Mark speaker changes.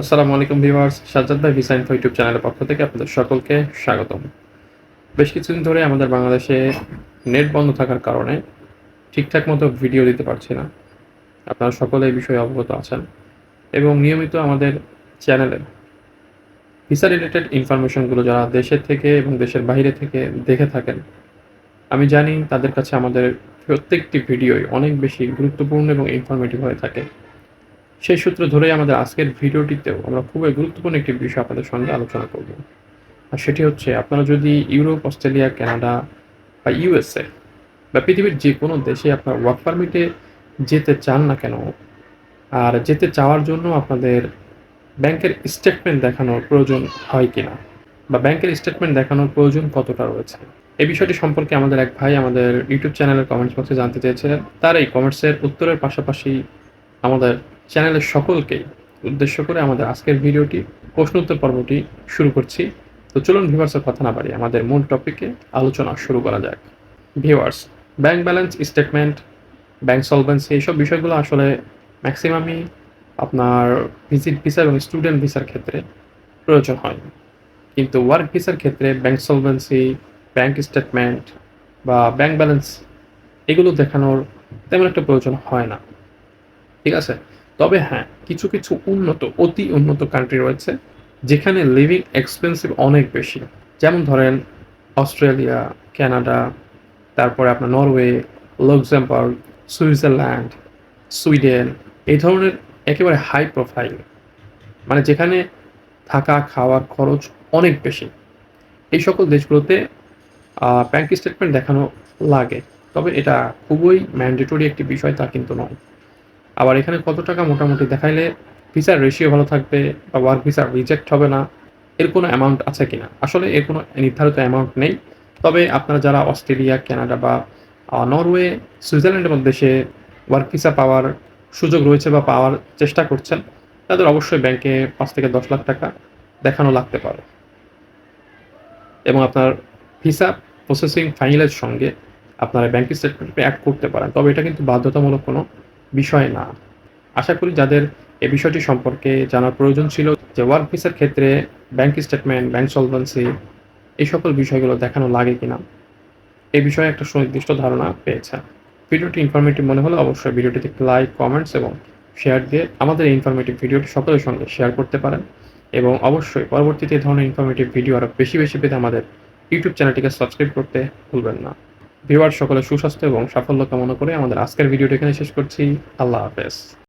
Speaker 1: আসসালামু আলাইকুম ভিউয়ার্স, সাজ্জাদ ভাই ভিসা ইনফো ইউটিউব চ্যানেলের পক্ষ থেকে আপনাদের সকলকে স্বাগতম। বেশ কিছুদিন ধরে আমাদের বাংলাদেশে নেট বন্ধ থাকার কারণে ঠিকঠাক মতো ভিডিও দিতে পারছি না। আপনারা সকলে এই বিষয়ে অবগত আছেন এবং নিয়মিত আমাদের চ্যানেলে ভিসা রিলেটেড ইনফরমেশনগুলো যারা দেশের থেকে এবং দেশের বাইরে থেকে দেখে থাকেন, আমি জানি তাদের কাছে আমাদের প্রত্যেকটি ভিডিওই অনেক বেশি গুরুত্বপূর্ণ এবং ইনফরমেটিভ হয়ে থাকে। সেই সূত্র ধরেই আমাদের আজকের ভিডিওটিতেও আমরা খুবই গুরুত্বপূর্ণ একটি বিষয় আপনাদের সঙ্গে আলোচনা করব। আর সেটি হচ্ছে, আপনারা যদি ইউরোপ, অস্ট্রেলিয়া, কানাডা বা ইউএসএ বা পৃথিবীর যে কোনো দেশে আপনার ওয়ার্ক পারমিটে যেতে চান না কেন, আর যেতে চাওয়ার জন্য আপনাদের ব্যাংকের স্টেটমেন্ট দেখানোর প্রয়োজন হয় কিনা বা ব্যাংকের স্টেটমেন্ট দেখানোর প্রয়োজন কতটা রয়েছে? এই বিষয়টি সম্পর্কে আমাদের এক ভাই আমাদের ইউটিউব চ্যানেলের কমেন্টস বক্সে জানতে চেয়েছিলেন। তার এই কমেন্টসের উত্তরের পাশাপাশি আমাদের চ্যানেলের সকলকেই উদ্দেশ্য করে আমাদের আজকের ভিডিওটি, প্রশ্ন উত্তর পর্বটি শুরু করছি। তো চলুন ভিভার্সের কথা না বাড়ি আমাদের মূল টপিকে আলোচনা শুরু করা যাক। Viewers bank balance statement bank solvency এইসব বিষয়গুলো আসলে ম্যাক্সিমামই আপনার ভিজিট ভিসা এবং স্টুডেন্ট ভিসার ক্ষেত্রে প্রয়োজন হয়। কিন্তু ওয়ার্ক ভিসার ক্ষেত্রে ব্যাংক সলভেন্সি ব্যাংক স্টেটমেন্ট বা ব্যাংক ব্যালেন্স এগুলো দেখানোর তেমন একটা প্রয়োজন হয় না। ঠিক আছে? তবে হ্যাঁ কিছু কিছু উন্নত, অতি উন্নত কান্ট্রি রয়েছে, যেখানে লিভিং এক্সপেন্সিভ অনেক বেশি। যেমন ধরেন, অস্ট্রেলিয়া, কানাডা, তারপরে আপনার নরওয়ে লক্সেমবার্গ সুইজারল্যান্ড, সুইডেন, এই ধরনের একেবারে হাই প্রোফাইল মানে যেখানে থাকা, খাওয়ার খরচ অনেক বেশি। এই সকল দেশগুলোতে ব্যাংক স্টেটমেন্ট দেখানো লাগে, তবে এটা খুবই ম্যান্ডেটরি একটি বিষয় তা কিন্তু নয়। আবার এখানে কত টাকা মোটামুটি দেখাইলে ভিসার রেশিও ভালো থাকবে বা ওয়ার্ক ভিসা রিজেক্ট হবে না, এর কোনো অ্যামাউন্ট আছে কিনা? আসলে এর কোনো নির্ধারিত অ্যামাউন্ট নেই। তবে আপনারা যারা অস্ট্রেলিয়া, কানাডা বা নরওয়ে, সুইজারল্যান্ডের মধ্যে দেশে ওয়ার্ক ভিসা পাওয়ার সুযোগ রয়েছে বা পাওয়ার চেষ্টা করছেন, তাদের অবশ্যই ব্যাংকে পাঁচ থেকে দশ লাখ টাকা দেখানো লাগতে পারে। এবং আপনার ভিসা প্রসেসিং ফাইনালের সঙ্গে আপনারা ব্যাংক স্টেটমেন্ট অ্যাড করতে পারেন। তবে এটা কিন্তু বাধ্যতামূলক কোনো বিষয় না। আশা করি যাদের এই বিষয়টি সম্পর্কে জানার প্রয়োজন ছিল যে ওয়ার্ক ভিসার ক্ষেত্রে ব্যাংক স্টেটমেন্ট, ব্যাংক সলভেন্সি এই সকল বিষয়গুলো দেখানো লাগে কিনা এই বিষয়ে একটা সুনির্দিষ্ট ধারণা পেয়েছে। ভিডিওটি ইনফরমেটিভ মনে হলে অবশ্যই ভিডিওটিতে লাইক কমেন্টস এবং শেয়ার দিয়ে আমাদের এই ইনফরমেটিভ ভিডিওটি সকলের সঙ্গে শেয়ার করতে পারেন এবং অবশ্যই পরবর্তীতে এই ধরনের ইনফরমেটিভ ভিডিও আরও বেশি বেশি পেতে আমাদের ইউটিউব চ্যানেলটিকে সাবস্ক্রাইব করতে ভুলবেন না। ভিউয়ার সকলে সুস্বাস্থ্য এবং সাফল্য কামনা করে আমাদের আজকের ভিডিওটি এখানে শেষ করছি। আল্লাহ হাফেজ।